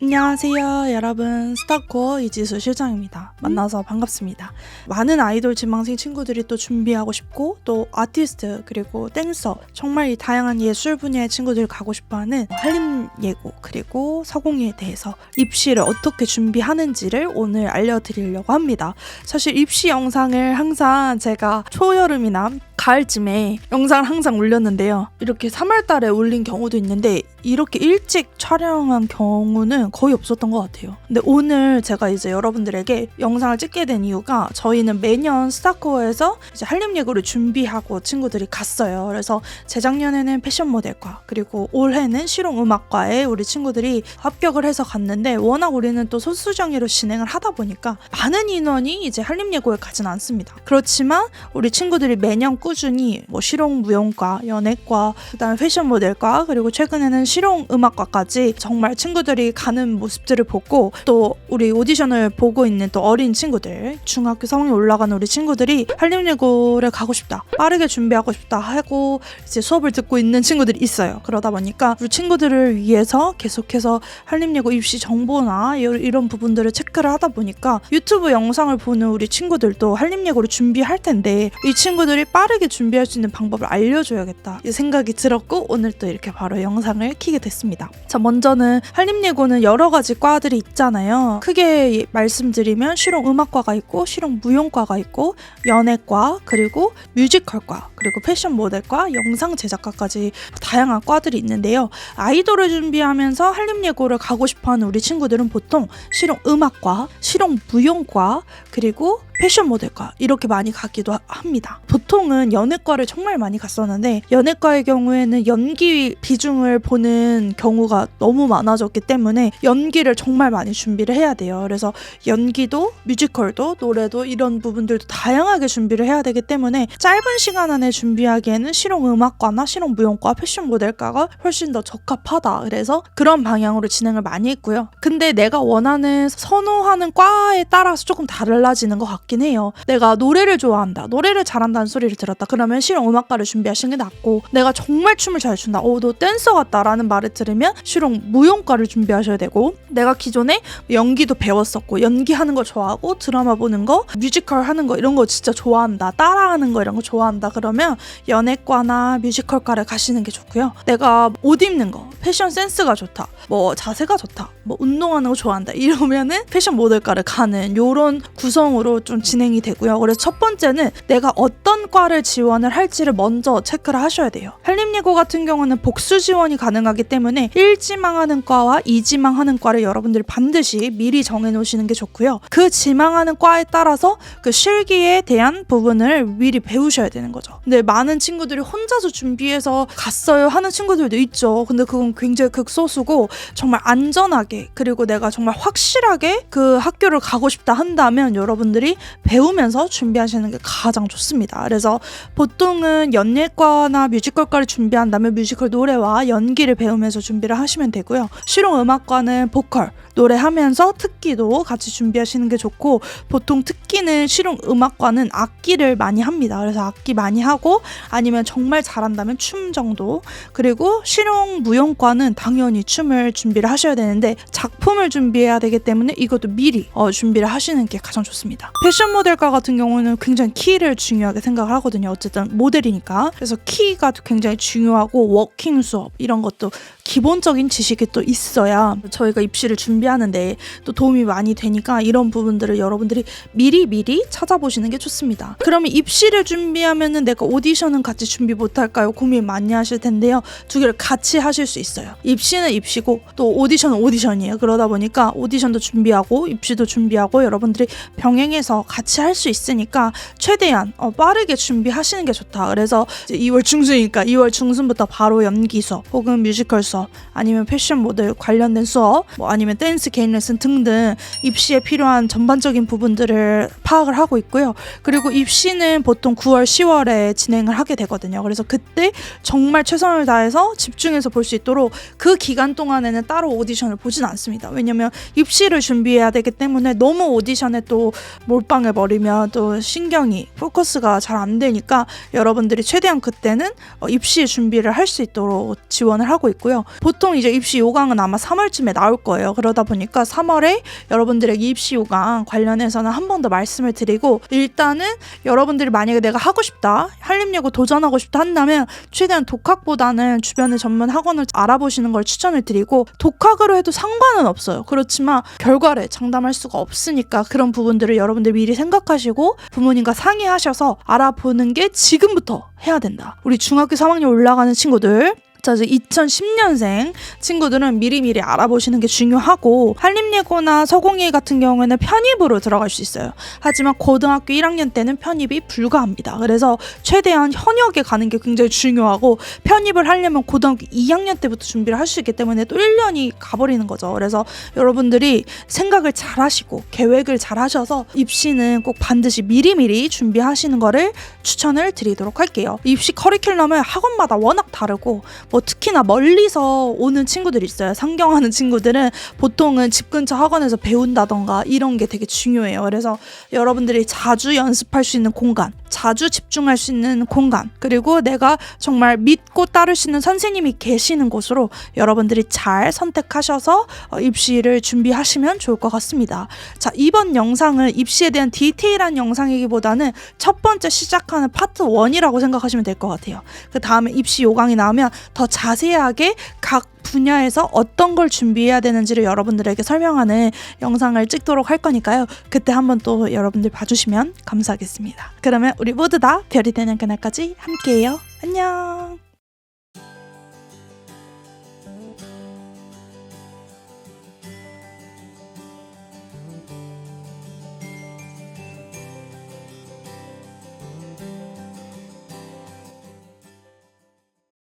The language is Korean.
안녕하세요, 여러분. 스타코어 이지수 실장입니다. 만나서 반갑습니다. 많은 아이돌 지망생 친구들이 또 준비하고 싶고, 또 아티스트, 그리고 댄서, 정말 이 다양한 예술 분야의 친구들이 가고 싶어 하는 한림예고, 그리고 서공예에 대해서 입시를 어떻게 준비하는지를 오늘 알려드리려고 합니다. 사실 입시 영상을 항상 제가 초여름이나 가을쯤에 영상을 항상 올렸는데요. 이렇게 3월 달에 올린 경우도 있는데 이렇게 일찍 촬영한 경우는 거의 없었던 것 같아요. 근데 오늘 제가 이제 여러분들에게 영상을 찍게 된 이유가 저희는 매년 스타코어에서 이제 한림예고를 준비하고 친구들이 갔어요. 그래서 재작년에는 패션 모델과 그리고 올해는 실용음악과에 우리 친구들이 합격을 해서 갔는데 워낙 우리는 또 소수정예로 진행을 하다 보니까 많은 인원이 이제 한림예고에 가진 않습니다. 그렇지만 우리 친구들이 매년 꾸준히 뭐 실용무용과, 연예과, 그다음에 패션 모델과 그리고 최근에는 실용음악과까지 정말 친구들이 가는 모습들을 보고 또 우리 오디션을 보고 있는 또 어린 친구들, 중학교 3학년 올라가는 우리 친구들이 한림예고를 가고 싶다, 빠르게 준비하고 싶다 하고 이제 수업을 듣고 있는 친구들이 있어요. 그러다 보니까 우리 친구들을 위해서 계속해서 한림예고 입시 정보나 이- 이런 부분들을 체크를 하다 보니까 유튜브 영상을 보는 우리 친구들도 한림예고를 준비할 텐데 이 친구들이 빠르게 준비할 수 있는 방법을 알려줘야겠다 이 생각이 들었고 오늘 또 이렇게 바로 영상을 키게 됐습니다. 자 먼저는 한림예고는 여러 가지 과들이 있잖아요. 크게 말씀드리면 실용 음악과가 있고 실용 무용과가 있고 연예과 그리고 뮤지컬과 그리고 패션 모델과 영상 제작과까지 다양한 과들이 있는데요. 아이돌을 준비하면서 한림예고를 가고 싶어하는 우리 친구들은 보통 실용 음악과, 실용 무용과 그리고 패션 모델과 이렇게 많이 가기도 하- 합니다. 보통은 연예과를 정말 많이 갔었는데 연예과의 경우에는 연기 비중을 보는 경우가 너무 많아졌기 때문에 연기를 정말 많이 준비를 해야 돼요. 그래서 연기도 뮤지컬도 노래도 이런 부분들도 다양하게 준비를 해야 되기 때문에 짧은 시간 안에 준비하기에는 실용음악과나 실용무용과 패션 모델과가 훨씬 더 적합하다. 그래서 그런 방향으로 진행을 많이 했고요. 근데 내가 원하는 선호하는 과에 따라서 조금 달라지는 것 같긴 해요. 내가 노래를 좋아한다. 노래를 잘한다는 소리를 들었다. 그러면 실용 음악과를 준비하시는 게 낫고 내가 정말 춤을 잘 춘다. 오, 너 댄서 같다라는 말을 들으면 실용 무용과를 준비하셔야 되고 내가 기존에 연기도 배웠었고 연기하는 거 좋아하고 드라마 보는 거, 뮤지컬 하는 거 이런 거 진짜 좋아한다. 따라하는 거 이런 거 좋아한다. 그러면 연예과나 뮤지컬과를 가시는 게 좋고요. 내가 옷 입는 거, 패션 센스가 좋다. 뭐 자세가 좋다. 뭐 운동하는 거 좋아한다. 이러면은 패션 모델과를 가는 요런 구성으로 좀 진행이 되고요. 그래서 첫 번째는 내가 어떤 과를 지원을 할지를 먼저 체크를 하셔야 돼요. 한림예고 같은 경우는 복수 지원이 가능하기 때문에 1지망하는 과와 2지망하는 과를 여러분들이 반드시 미리 정해 놓으시는 게 좋고요. 그 지망하는 과에 따라서 그 실기에 대한 부분을 미리 배우셔야 되는 거죠. 근데 많은 친구들이 혼자서 준비해서 갔어요 하는 친구들도 있죠. 근데 그건 굉장히 극소수고 정말 안전하게 그리고 내가 정말 확실하게 그 학교를 가고 싶다 한다면 여러분들이 배우면서 준비하시는 게 가장 좋습니다. 그래서 보통은 연예과나 뮤지컬과를 준비한 다면 뮤지컬 노래와 연기를 배우면서 준비를 하시면 되고요. 실용음악과는 보컬, 노래하면서 특기도 같이 준비하시는 게 좋고 보통 특기는 실용음악과는 악기를 많이 합니다. 그래서 악기 많이 하고 아니면 정말 잘한다면 춤 정도 그리고 실용무용과는 당연히 춤을 준비를 하셔야 되는데 작품을 준비해야 되기 때문에 이것도 미리 어, 준비를 하시는 게 가장 좋습니다. 패션 모델과 같은 경우는 굉장히 키를 중요하게 생각을 하거든요. 어쨌든 모델이니까. 그래서 키가 굉장히 중요하고 워킹 수업 이런 것도 기본적인 지식이 또 있어야 저희가 입시를 준비하는데 또 도움이 많이 되니까 이런 부분들을 여러분들이 미리 미리 찾아보시는 게 좋습니다. 그러면 입시를 준비하면은 내가 오디션은 같이 준비 못할까요? 고민 많이 하실 텐데요. 두 개를 같이 하실 수 있어요. 입시는 입시고 또 오디션은 오디션이에요. 그러다 보니까 오디션도 준비하고 입시도 준비하고 여러분들이 병행해서 같이 할 수 있으니까 최대한 어, 빠르게 준비하시는 게 좋다. 그래서 이제 2월 중순이니까 2월 중순부터 바로 연기 수업 혹은 뮤지컬 수업 아니면 패션 모델 관련된 수업 뭐 아니면 댄스 개인 레슨 등등 입시에 필요한 전반적인 부분들을 파악을 하고 있고요. 그리고 입시는 보통 9월, 10월에 진행을 하게 되거든요. 그래서 그때 정말 최선을 다해서 집중해서 볼 수 있도록 그 기간 동안에는 따로 오디션을 보진 않습니다. 왜냐면 입시를 준비해야 되기 때문에 너무 오디션에 또 몰 빵해 버리면 또 신경이 포커스가 잘 안 되니까 여러분들이 최대한 그때는 어, 입시 준비를 할 수 있도록 지원을 하고 있고요. 보통 이제 입시 요강은 아마 3월쯤에 나올 거예요. 그러다 보니까 3월에 여러분들에게 입시 요강 관련해서는 한 번 더 말씀을 드리고 일단은 여러분들이 만약에 내가 하고 싶다 한림예고 도전하고 싶다 한다면 최대한 독학보다는 주변의 전문 학원을 알아보시는 걸 추천을 드리고 독학으로 해도 상관은 없어요. 그렇지만 결과를 장담할 수가 없으니까 그런 부분들을 여러분들 미리 생각하시고 부모님과 상의하셔서 알아보는 게 지금부터 해야 된다. 우리 중학교 3학년 올라가는 친구들 자, 이제 2010년생 친구들은 미리미리 알아보시는 게 중요하고 한림예고나 서공예 같은 경우에는 편입으로 들어갈 수 있어요. 하지만 고등학교 1학년 때는 편입이 불가합니다. 그래서 최대한 현역에 가는 게 굉장히 중요하고 편입을 하려면 고등학교 2학년 때부터 준비를 할 수 있기 때문에 또 1년이 가버리는 거죠. 그래서 여러분들이 생각을 잘 하시고 계획을 잘 하셔서 입시는 꼭 반드시 미리미리 준비하시는 거를 추천을 드리도록 할게요. 입시 커리큘럼은 학원마다 워낙 다르고 뭐 특히나 멀리서 오는 친구들이 있어요. 상경하는 친구들은 보통은 집 근처 학원에서 배운다던가 이런 게 되게 중요해요. 그래서 여러분들이 자주 연습할 수 있는 공간, 자주 집중할 수 있는 공간, 그리고 내가 정말 믿고 따를 수 있는 선생님이 계시는 곳으로 여러분들이 잘 선택하셔서 어, 입시를 준비하시면 좋을 것 같습니다. 자, 이번 영상은 입시에 대한 디테일한 영상이기보다는 첫 번째 시작하는 파트 1이라고 생각하시면 될 것 같아요. 그 다음에 입시 요강이 나오면 더 자세하게 각 분야에서 어떤 걸 준비해야 되는지를 여러분들에게 설명하는 영상을 찍도록 할 거니까요. 그때 한번 또 여러분들 봐주시면 감사하겠습니다. 그러면 우리 모두 다 별이 되는 그날까지 함께해요. 안녕.